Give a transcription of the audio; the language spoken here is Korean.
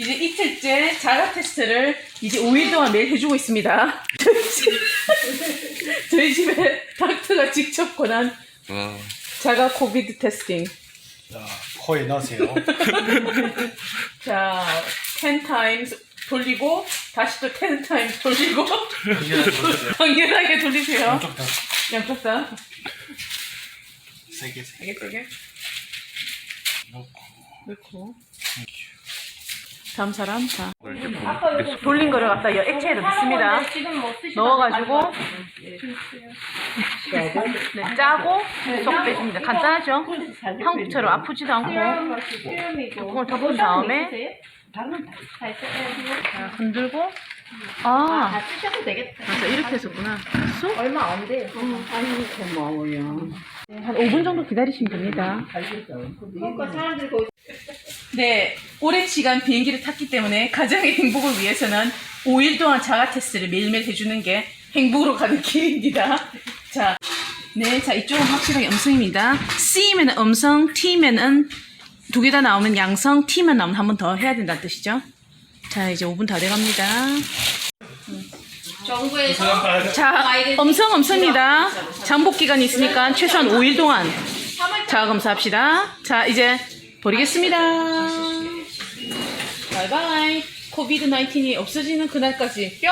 이제 이틀째 자가 테스트를 이제 5일 동안 매일 해주고 있습니다. 저희 집- 저희 집에 닥터가 직접 권한 와. 자가 코비드 테스팅. 자, 코에 넣으세요. 자, 10 times 돌리고 다시 또10 times 돌리고 당연하게 돌리세요. 양쪽 다 양쪽 다. 세게 세게 되게 되게 넣고. 넣고. 다음 사람? 자. 돌린 거를 갖다. 이 액체에다 넣습니다. 넣어가지고. 네, 짜고. 쏙 빼줍니다. 간단하죠? 한국처럼 아프지도 않고. 뚜껑을 덮은 다음에 자, 흔들고. 아. 다 쓰셔도 되겠다. 맞아 이렇게 했었구나. 쏙? 얼마 안 돼요. 아니, 고마워요. 네, 한 5분 정도 기다리시면 됩니다. 그러니까 사람들이 거기 네, 오랜 시간 비행기를 탔기 때문에 가정의 행복을 위해서는 5일 동안 자가 테스트를 매일매일 해주는 게 행복으로 가는 길입니다. 자, 네, 자 이쪽은 확실하게 음성입니다. C면은 음성, T면은 두 개 다 나오면 양성, T만 나오면 한 번 더 해야 된다는 뜻이죠. 자, 이제 5분 다 돼갑니다. 정부에서 자, 음성 음성입니다. 잠복 기간이 있으니까 최소한 5일 동안 자가 검사합시다. 자, 이제 버리겠습니다. 바이바이. 코비드 19이 없어지는 그날까지 뿅!